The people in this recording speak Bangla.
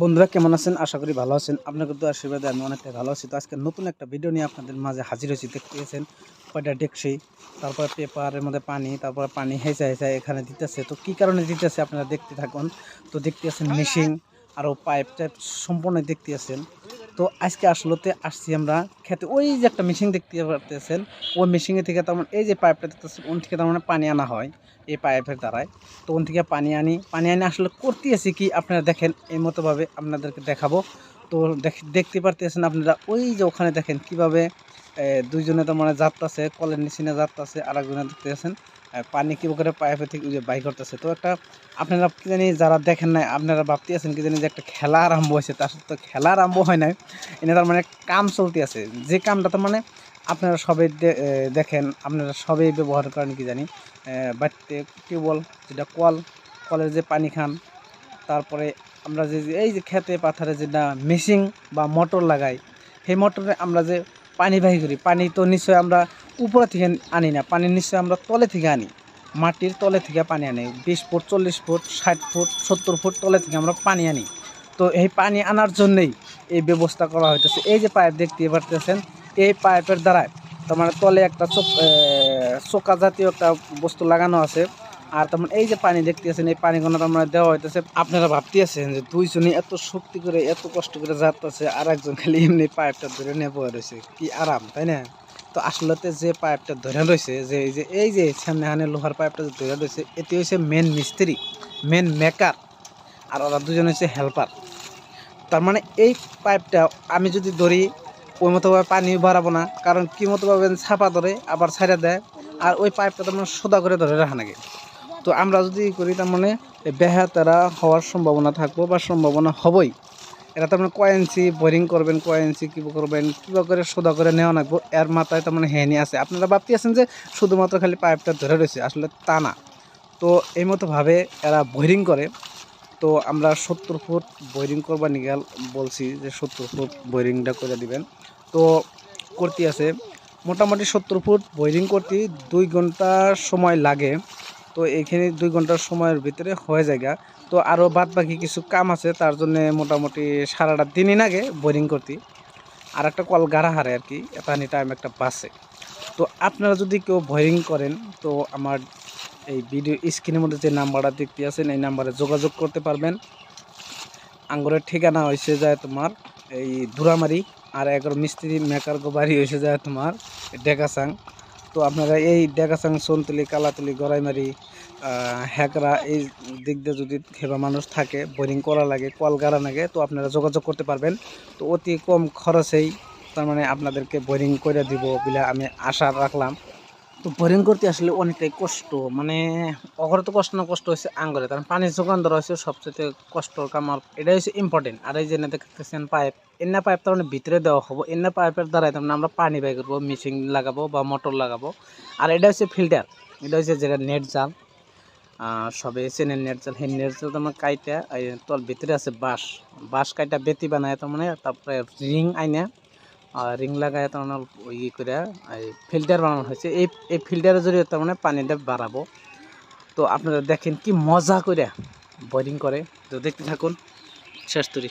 বন্ধুরা, কেমন আছেন? আশা করি ভালো আছেন। আপনাদের তো আশীর্বাদে আমি অনেকটাই ভালো আছি। তো আজকে নতুন একটা ভিডিও নিয়ে আপনাদের মাঝে হাজির হয়েছি। দেখতে গেছেন কয়টা ডেকসি তারপর পেপারের মধ্যে পানি, তারপর পানি হেঁচা হেঁচা এখানে দিতেছে। তো কি কারণে দিতেছে আপনারা দেখতে থাকুন। তো দেখতে আছেন মেশিন আরও পাইপ টাইপ সম্পূর্ণ দেখতে আছেন তো আজকে আসলতে আসছি আমরা খেতে, ওই যে একটা মেশিন দেখতে পারতেছেন, ওই মেশিনে থেকে তেমন এই যে পাইপটা দেখতেছেন, ওন থেকে তেমন পানি আনা হয়, এই পাইপের দ্বারাই তো ওন থেকে পানি আনি পানি আনি আসলে করতে করতেছি কি? আপনারা দেখেন, এই মতোভাবে আপনাদেরকে দেখাবো। তো দেখ- দেখতে পারতেছেন আপনারা, ওই যে ওখানে দেখেন কীভাবে দুইজনে তো মানে যাত্রাছে কলের নিচিনে যাত্রাছে আর একজনে দেখতেছেন পানি কি করে পাইপে থেকে যে বাই করতেছে। তো একটা, আপনারা কি জানি যারা দেখেন নাই, আপনারা ভাবতে আছেন কি জানি যে একটা খেলা আরম্ভ হয়েছে তার সাথে তো খেলা আরম্ভ হয় নাই। এনে তার মানে কাম চলতে আছে। যে কামটা তো মানে আপনারা সবাই দেখেন, আপনারা সবাই ব্যবহার করেন কি জানি বাড়িতে টিউবওয়েল যেটা কল, কলের যে পানি খান, তারপরে আমরা যে এই যে খেতে পাথারে যেটা মেশিন বা মোটর লাগাই, সেই মোটরে আমরা যে পানি বাহি করি, পানি তো নিশ্চয় আমরা উপরে থেকে আনি না, পানি নিশ্চয় আমরা তলে থেকে আনি। মাটির তলে থেকে পানি আনি, বিশ ফুট, চল্লিশ ফুট, ষাট ফুট, সত্তর ফুট তলে থেকে আমরা পানি আনি। তো এই পানি আনার জন্যেই এই ব্যবস্থা করা হইতেছে। এই যে পাইপ দেখতে পারতেছেন, এই পাইপের দ্বারাই তার মানে তলে একটা চোখ চোকা জাতীয় একটা বস্তু লাগানো আছে। আর তেমন এই যে পানি দেখতেছেন, এই পানিগুলো তো আমরা দেওয়া হইতেছে। আপনারা ভাবতেছেন যে দুইজনে এত শক্তি করে, এত কষ্ট করে যাচ্ছে আর একজন খালি এমনি পাইপটা ধরে নিয়ে বয়ে রয়েছে কি আরাম, তাই না? তো আসলতে যে পাইপটা ধরে রয়েছে যে এই যে এই যে সামনে হানে লোহার পাইপটা ধরে রয়েছে এটি হচ্ছে মেন মিস্ত্রি মেন মেকার আর ওরা দুজন হচ্ছে হেল্পার তার মানে এই পাইপটা আমি যদি ধরি, ওই মতোভাবে পানি বাড়াবো না, কারণ কি মতোভাবে ছাপা ধরে, আবার ছাড়া দেয়, আর ওই পাইপটা তো মানে সোদা করে ধরে রাখা নাকি তো আমরা যদি করি, তার মানে বেহাতারা হওয়ার সম্ভাবনা থাকব বা সম্ভাবনা হবই। এটা তার মানে কয় ইঞ্চি বোরিং করবেন, কয় ইঞ্চি কী করবেন, কীবা করে সোদা করে নেওয়া লাগবো, এর মাথায় তার মানে হেনি আছে। আপনারা ভাবতে আছেন যে শুধুমাত্র খালি পাইপটা ধরে রয়েছে, আসলে তা না। তো এই মতোভাবে এরা বোরিং করে। তো আমরা সত্তর ফুট বোরিং করবার নিগাল বলছি যে সত্তর ফুট বোরিংটা করে দিবেন। তো করতে আছে, মোটামুটি সত্তর ফুট বোরিং করতে দুই ঘণ্টা সময় লাগে। তো এইখানে দুই ঘণ্টার সময়ের ভিতরে হয়ে যায়। তো আরও বাদ বাকি কিছু কাম আছে, তার জন্য মোটামুটি সারাটা দিনই লাগে বোরিং করতে। আর একটা কল গাড়া হারে আর কি এতানি টাইম একটা বাসে। তো আপনারা যদি কেউ বোরিং করেন, তো আমার এই ভিডিও স্ক্রিনের মধ্যে যে নাম্বারটা দেখতে আছেন, এই নাম্বারে যোগাযোগ করতে পারবেন। আঙ্গুরের ঠিকানা হয়েছে যায় তোমার এই দুরামারি, আর এগারো মিস্ত্রি মেকার বাড়ি হয়েছে যায় তোমার ডেকাসাং। তো আপনারা এই ডেকাসাং সোনতলি কালাতলি, গড়াইমারি হ্যাকরা এই দিক দিয়ে যদি খেবা মানুষ থাকে, বোরিং করা লাগে, কল গাড়া লাগে, তো আপনারা যোগাযোগ করতে পারবেন। তো অতি কম খরচেই তার মানে আপনাদেরকে বোরিং করে দিব বলে আমি আশা রাখলাম। তো বোরিং করতে আসলে অনেকটাই কষ্ট। মানে অগরে তো কষ্ট না, কষ্ট হচ্ছে আঙ্গরে কারণ পানির যোগান ধরা হচ্ছে সবচেয়ে কষ্ট কামার এটাই হচ্ছে ইম্পর্টেন্ট আর এই যে দেখতেছেন পাইপ এন্না পাইপ তার মানে ভিতরে দেওয়া হব। এন্না পাইপের দ্বারাই তার মানে আমরা পানি বাই করব মেশিন লাগাবো বা মোটর লাগাবো। আর এটা হচ্ছে ফিল্টার এটা হচ্ছে যেটা নেট জাল। সবে চেনের নেট জাল। সেই নেট জাল তোমার কাইটা, এই তোর ভিতরে আছে বাঁশ। বাঁশ কাইটা বেতি বানায় তার মানে তারপরে রিং আইনা। রিং লাগাই তার মানে ইয়ে করে ফিল্টার বানানো হয়েছে। এই এই ফিল্টারের জরিয়ে তার মানে পানিটা বাড়াবো। তো আপনারা দেখেন কি মজা করে বোরিং করে। তো দেখতে থাকুন, শেষ তরি।